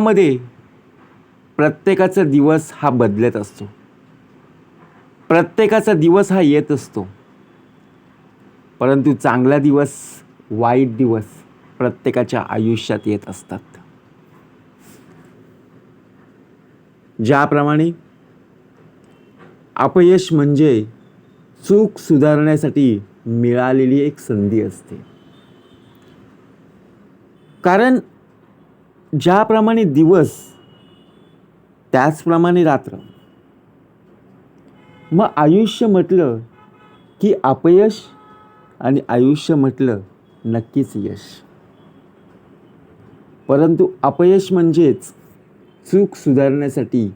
मध्ये प्रत्येकाचा दिवस हा बदलत असतो. प्रत्येकाचा दिवस हा येत असतो. परंतु चांगला दिवस वाईट दिवस प्रत्येकाच्या आयुष्यात येत असतात. ज्याप्रमाणे अपयश म्हणजे चूक सुधारण्यासाठी मिळालेली एक संधी असते. कारण ज्याप्रमाणे दिवस त्याचप्रमाणे रात्र. मग आयुष्य म्हटलं की अपयश आणि आयुष्य म्हटलं नक्कीच यश. परंतु अपयश म्हणजेच चूक सुधारण्यासाठी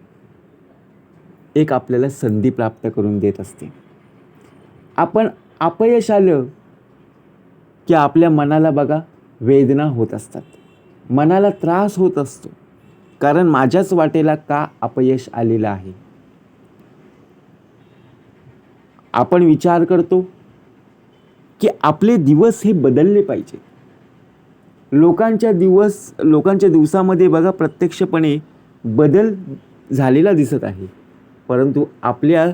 एक आपल्याला संधी प्राप्त करून देत असते. आपण अपयश आलं की आपल्या मनाला बघा वेदना होत असतात. मनाला त्रास होत असतो. कारण माझ्याच वाटेला का अपयश आलेलं आहे? आपण विचार करतो की आपले दिवस हे बदलले पाहिजे. लोकांच्या दिवस लोकांच्या दिवसामध्ये बघा प्रत्यक्षपणे बदल झालेला दिसत आहे. परंतु आपल्या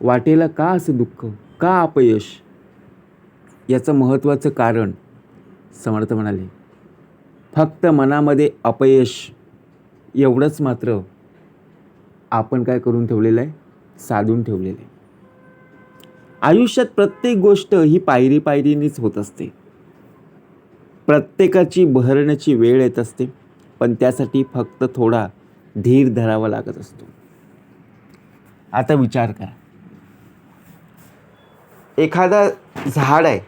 वाटेला का असं दुःख का अपयश? याचं महत्त्वाचं कारण समर्थ म्हणाले. फक्त मनामध्ये अपयश एवढंच मात्र आपण काय करून ठेवलेलं आहे? साधून ठेवलेलं आहे. आयुष्यात प्रत्येक गोष्ट ही पायरी पायरीनीच होत असते. प्रत्येकाची बहरण्याची वेळ येत असते पण त्यासाठी फक्त थोडा धीर धरावा लागत असतो. आता विचार करा. एखादा झाड आहे.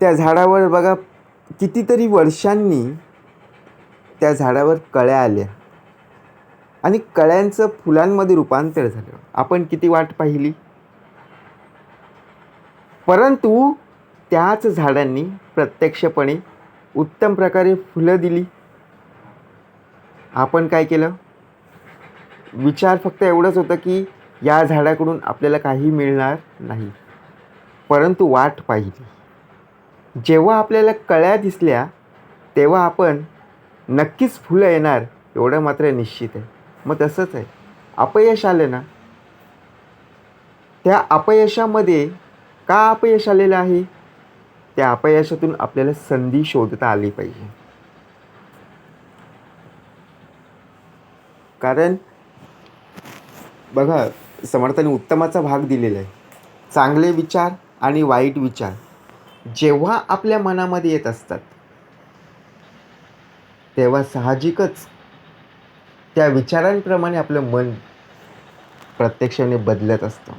त्या झाडावर बघा कितीतरी वर्षांनी त्या झाडावर कळ्या आल्या. आणि कळ्यांचं फुलांमध्ये रूपांतर झालं. आपण किती वाट पाहिली? परंतु त्याच झाडांनी प्रत्यक्षपणे उत्तम प्रकारे फुलं दिली. आपण काय केलं? विचार फक्त एवढंच होतं की या झाडाकडून आपल्याला काही मिळणार नाही. परंतु वाट पाहिली. जेव्हा आपल्याला कळ्या दिसल्या तेव्हा आपण नक्कीच फुलं येणार एवढं मात्र निश्चित आहे. मग तसंच आहे. अपयश आलं ना? त्या अपयशामध्ये का अपयश आलेलं आहे? त्या अपयशातून आपल्याला संधी शोधता आली पाहिजे. कारण बघा समर्थाने उत्तमाचा भाग दिलेला आहे. चांगले विचार आणि वाईट विचार. जेव्हा आपल्या मनामध्ये येत असतात तेव्हा साहजिकच त्या विचारांप्रमाणे आपलं मन प्रत्यक्षाने बदलत असतं.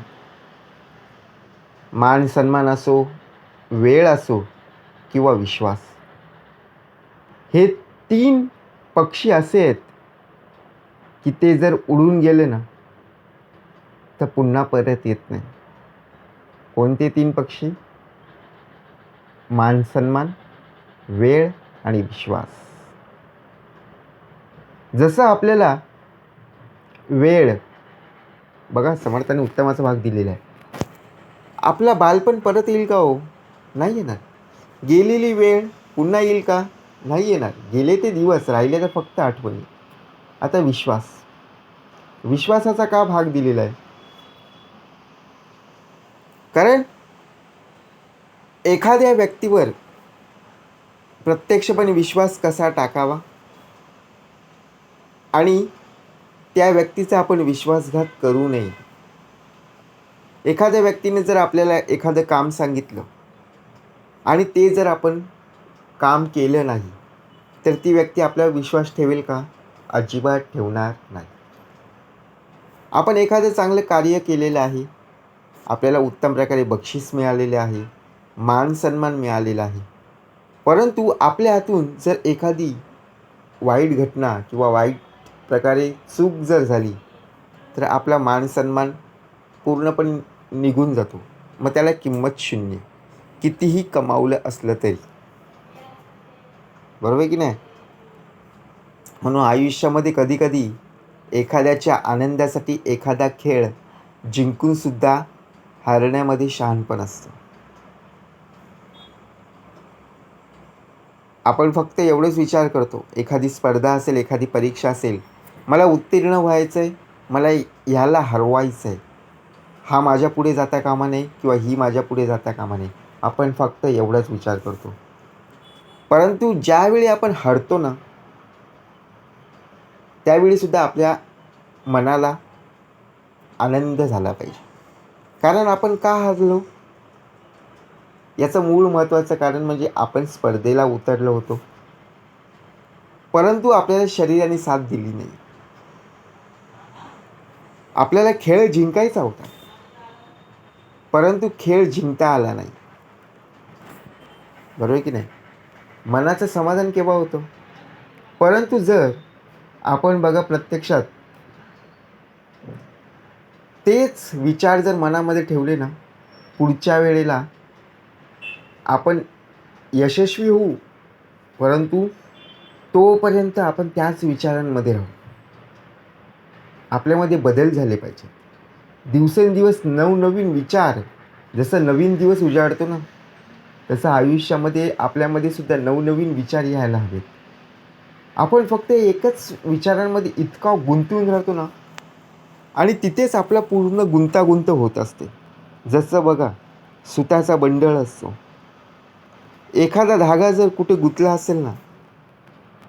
मान सन्मान असो वेळ असो किंवा विश्वास. हे तीन पक्षी असे आहेत की ते जर उडून गेले ना तर पुन्हा परत येत नाही. कोणते तीन पक्षी? मान सन्मान वेळ आणि विश्वास. जसं आपल्याला वेळ बघा समर्थाने उत्तमाचा भाग दिलेला आहे. आपला बालपण परत येईल का हो? नाही येणार. गेलेली वेळ पुन्हा येईल का? नाही येणार. गेले ते दिवस राहिले तर फक्त आठवणी. आता विश्वास. विश्वासाचा का भाग दिलेला आहे? कारण एखाद्या व्यक्तीवर प्रत्यक्षपणे विश्वास कसा टाकावा? आणि त्या व्यक्तीचा आपण विश्वासघात करू नये. एखाद्या व्यक्तीने जर आपल्याला एखादं काम सांगितलं आणि ते जर आपण काम केलं नाही तर ती व्यक्ती आपल्यावर विश्वास ठेवेल का? अजिबात ठेवणार नाही. आपण एखादं चांगलं कार्य केलेलं आहे आपल्याला उत्तम प्रकारे बक्षीस मिळालेले आहे मान सन्मान मिळालेला आहे. परंतु आपल्या हातून जर एखादी वाईट घटना किंवा वाईट प्रकारे चूक जर झाली तर आपला मान सन्मान पूर्णपणे निघून जातो. मग त्याला किंमत शून्य. कितीही कमावलं असलं तरी. बरोबर आहे की नाही? म्हणून आयुष्यामध्ये कधीकधी एखाद्याच्या आनंदासाठी एखादा खेळ जिंकूनसुद्धा हारण्यामध्ये शहाणपण असतं. आपण फक्त एवढंच विचार करतो एखादी स्पर्धा असेल एखादी परीक्षा असेल मला उत्तीर्ण व्हायचं आहे मला ह्याला हरवायचं आहे हा माझ्या पुढे जाता कामा नये किंवा ही माझ्या पुढे जाता कामा नये. आपण फक्त एवढाच विचार करतो. परंतु ज्यावेळी आपण हरतो ना त्यावेळीसुद्धा आपल्या मनाला आनंद झाला पाहिजे. कारण आपण का हरलो? याचं मूळ महत्त्वाचं कारण म्हणजे आपण स्पर्धेला उतरलो होतो. परंतु आपल्याला शरीराने साथ दिली नाही. आपल्याला खेळ जिंकायचा होता. परंतु खेळ जिंकता आला नाही. बरोबर की नाही? मनाचं समाधान केव्हा होतं? परंतु जर आपण बघा प्रत्यक्षात तेच विचार जर मनामध्ये ठेवले ना पुढच्या वेळेला आपण यशस्वी होऊ परंतु तोपर्यंत आपण त्याच विचारांमध्ये राहू. आपल्यामध्ये बदल झाले पाहिजे. दिवसेंदिवस नवनवीन विचार जसं नवीन दिवस उजाडतो ना तसं आयुष्यामध्ये आपल्यामध्ये सुद्धा नवनवीन विचार यायला हवेत. आपण फक्त एकच विचारांमध्ये इतका गुंतून राहतो ना आणि तिथेच आपला पूर्ण गुंतागुंत होत असते. जसं बघा सुताचा बंडळ असतो. एखादा धागा जर कुठे गुंतला असेल ना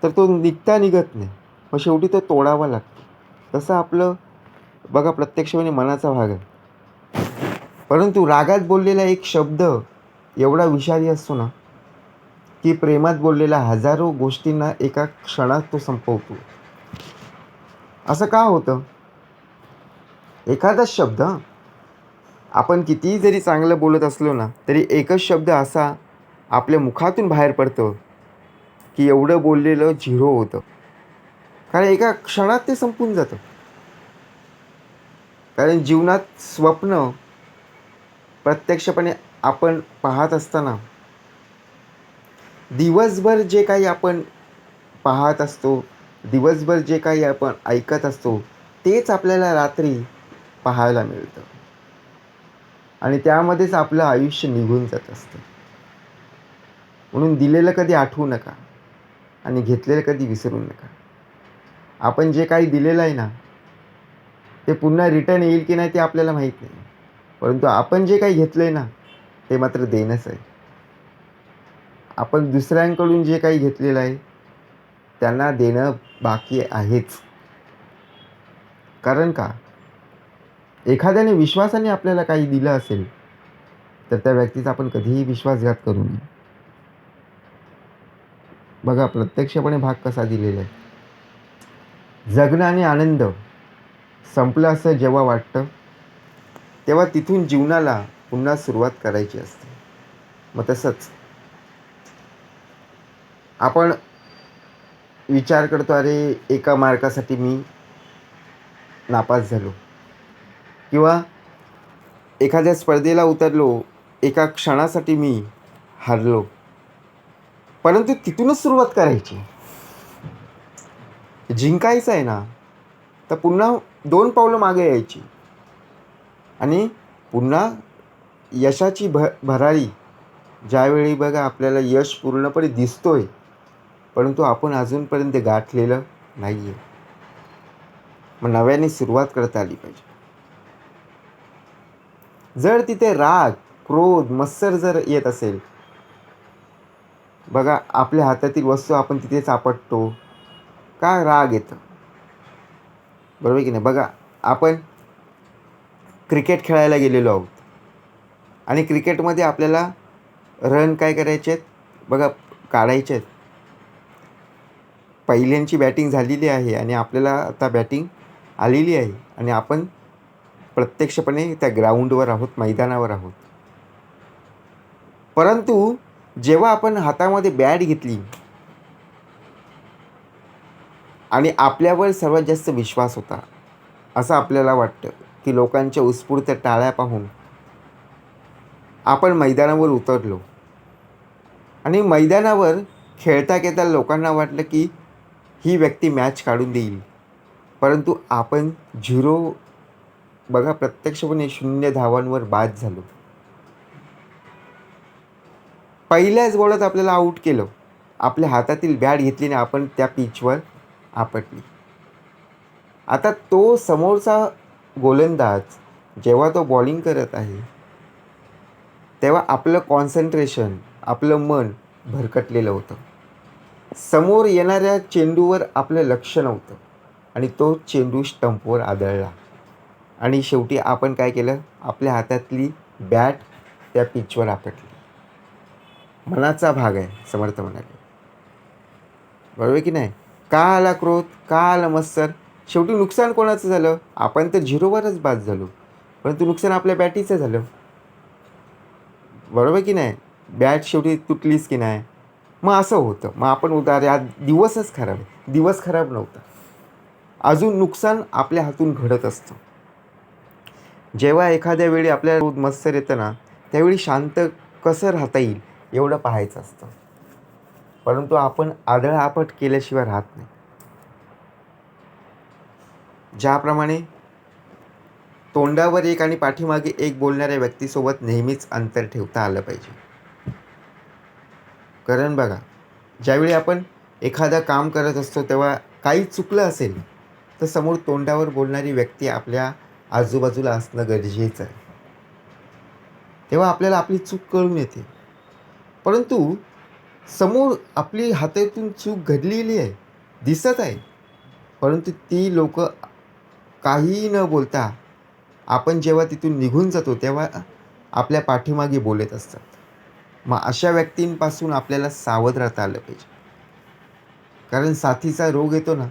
तर तो निघता निघत नाही. मग शेवटी तो तोडावा लागतो. तसं आपलं बघा प्रत्यक्षपणे मनाचा भाग आहे. परंतु रागात बोललेला एक शब्द एवढा विषारी असतो ना की प्रेमात बोललेल्या हजारो गोष्टींना एका क्षणात तो संपवतो. असं का होतं? एखादाच शब्द आपण कितीही जरी चांगलं बोलत असलो ना तरी एकच शब्द असा आपल्या मुखातून बाहेर पडतं की एवढं बोललेलं झिरो होतं. कारण एका क्षणात ते संपून जातं. कारण जीवनात स्वप्न प्रत्यक्षपणे आपण पाहत असताना दिवसभर जे काही आपण पाहत असतो दिवसभर जे काही आपण ऐकत असतो तेच आपल्याला रात्री पाहायला मिळतं. आणि त्यामध्येच आपलं आयुष्य निघून जात असतं. म्हणून दिलेलं कधी आठवू नका आणि घेतलेलं कधी विसरू नका. आपण जे काही दिलेलं आहे ना ते पुन्हा रिटर्न येईल की नाही ते आपल्याला माहीत नाही. परंतु आपण जे काही घेतलं आहे ना ते मात्र देणंच आहे. आपण दुसऱ्यांकडून जे काही घेतलेलं आहे त्यांना देणं बाकी आहेच. कारण का? एखाद्याने विश्वासाने आपल्याला काही दिलं असेल तर त्या व्यक्तीचा आपण कधीही विश्वासघात करू नये. बघा प्रत्यक्षपणे भाग कसा दिलेला आहे. जगणं आणि आनंद संपलं असं जेव्हा वाटतं तेव्हा तिथून जीवनाला पुन्हा सुरुवात करायची असते. मग तसंच आपण विचार करतो अरे एका मार्कासाठी मी नापास झालो. किंवा एखाद्या स्पर्धेला उतरलो एका क्षणासाठी मी हरलो. परंतु तिथूनच सुरुवात करायची. जिंकायचं आहे ना तर पुन्हा दोन पावलं मागे यायची. आणि पुन्हा यशाची भ भरारी ज्यावेळी बघा आपल्याला यश पूर्णपणे दिसतोय परंतु आपण अजूनपर्यंत गाठलेलं नाही आहे मग नव्याने सुरुवात करता आली पाहिजे. जर तिथे राग क्रोध मत्सर जर येत असेल बघा आपल्या हातातील वस्तू आपण तिथे सापडतो. का राग येतं? बरोबर की नाही? बघा आपण क्रिकेट खेळायला गेलेलो आहोत. आणि क्रिकेटमध्ये आपल्याला रन काय करायचे आहेत? बघा काढायचे आहेत. पहिल्यांची बॅटिंग झालेली आहे आणि आपल्याला आता बॅटिंग आलेली आहे. आणि आपण प्रत्यक्षपणे त्या ग्राउंडवर आहोत मैदानावर आहोत. परंतु जेव्हा आपण हातामध्ये बॅट घेतली आणि आपल्यावर सर्वात जास्त विश्वास होता असं आपल्याला वाटतं की लोकांच्या उत्स्फूर्त टाळ्या पाहून आपण मैदानावर उतरलो. आणि मैदानावर खेळता खेळता लोकांना वाटलं की ही व्यक्ती मॅच काढून देईल. परंतु आपण झिरो बघा प्रत्यक्षपणे शून्य धावांवर बाद झालो. पहिल्याच गोळात आपल्याला आऊट केलं. आपल्या हातातील बॅट घेतली आणि आपण त्या पिचवर आपटली. आता तो समोरचा गोलंदाज जेव्हा तो बॉलिंग करत आहे तेव्हा आपलं कॉन्सन्ट्रेशन आपलं मन भरकटलेलं होतं. समोर येणाऱ्या चेंडूवर आपलं लक्ष नव्हतं आणि तो चेंडू स्टंपवर आदळला. आणि शेवटी आपण काय केलं? आपल्या हातातली बॅट त्या पिचवर आपटली. मनाचा भाग आहे समर्थ म्हणाले. बरोबर की नाही? का आला क्रोध का आला मत्सर शेवटी नुकसान कोणाचं झालं? आपण तर झिरोवरच बाद झालो. परंतु नुकसान आपल्या बॅटीचं झालं. बरोबर की नाही? बॅट शेवटी तुटलीच की नाही? मग असं होतं. मग आपण उदार या दिवसच खराब आहे. दिवस खराब नव्हता. अजून नुकसान आपल्या हातून घडत असतं. जेव्हा एखाद्या वेळी आपल्याला मत्सर येतं ना त्यावेळी शांत कसं राहता येईल? एवढं पाहायचं असतं. परंतु आपण आदळआपट केल्याशिवाय राहत नाही. ज्याप्रमाणे तोंडावर एक आणि पाठीमागे एक बोलणाऱ्या व्यक्तीसोबत नेहमीच अंतर ठेवता आलं पाहिजे. कारण बघा ज्यावेळी आपण एखादं काम करत असतो तेव्हा काही चुकलं असेल तर समोर तोंडावर बोलणारी व्यक्ती आपल्या आजूबाजूला असणं गरजेचं आहे. तेव्हा आपल्याला आपली चूक कळून येते. परंतु समोर आपली हातातून चूक घडलेली आहे दिसत आहे. परंतु ती लोक काहीही न बोलता आपण जेव्हा तिथून निघून जातो तेव्हा आपल्या पाठीमागे बोलत असतात. मग अशा व्यक्तींपासून आपल्याला सावध राहता आलं पाहिजे. कारण साथीचा रोग येतो ना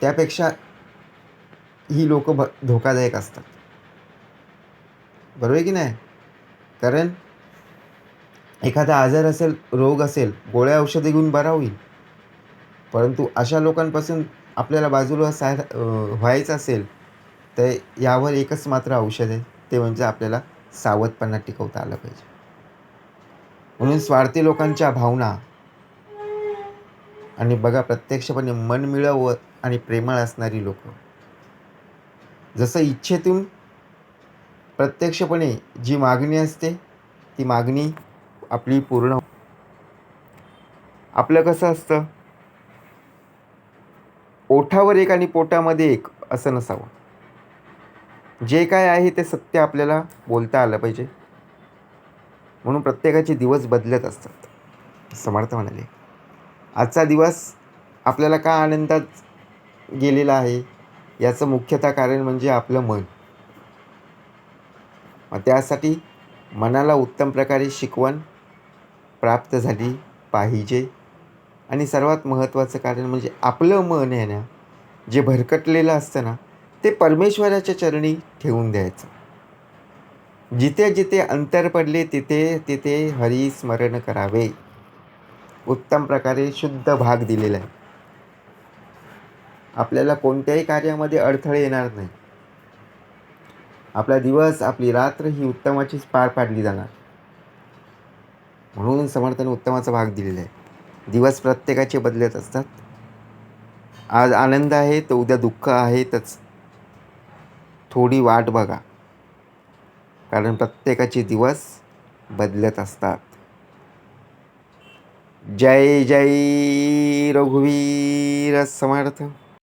त्यापेक्षा ही लोक भ धोकादायक असतात. बरोबर आहे की नाही? कारण एखादा आजार असेल रोग असेल गोळ्या औषधे घेऊन बरा होईल. परंतु अशा लोकांपासून आपल्याला बाजूला साय व्हायचं असेल तर यावर एकच मात्र औषध आहे ते म्हणजे आपल्याला सावधपणा टिकवता आलं पाहिजे. म्हणून स्वार्थी लोकांच्या भावना आणि बघा प्रत्यक्षपणे मन मिळव आणि प्रेमळ असणारी लोक. जसं इच्छेतून प्रत्यक्षपणे जी मागणी असते ती मागणी आपली पूर्ण हो- आपलं कसं असतं? ओठावर एक आणि पोटामध्ये एक असं नसावं. जे काय आहे ते सत्य आपल्याला बोलता आलं पाहिजे. म्हणून प्रत्येकाचे दिवस बदलत असतात. समर्थ म्हणाले. आजचा दिवस आपल्याला का आनंदात गेलेला आहे? याचं मुख्यतः कारण म्हणजे आपलं मन. मग त्यासाठी मनाला उत्तम प्रकारे शिकवण प्राप्त झाली पाहिजे. आणि सर्वात महत्त्वाचं कारण म्हणजे आपलं मन आहे ना जे भरकटलेलं असतं ना ते परमेश्वराच्या चरणी ठेवून द्यायचं. जिथे जिथे अंतर पडले तिथे तिथे हरिस्मरण करावे. उत्तम प्रकारे शुद्ध भाग दिलेला आहे. आपल्याला कोणत्याही कार्यामध्ये अडथळे येणार नाही. आपला दिवस आपली रात्र ही उत्तमाचीच पार पाडली जाणार. म्हणून समर्थाने उत्तमाचा भाग दिलेला आहे. दिवस प्रत्येकाचे बदलत असतात. आज आनंद आहे तर उद्या दुःख आहेतच थोडी वाट बघा. कारण प्रत्येकाचे दिवस बदलत असतात. जय जय रघुवीर समर्थ.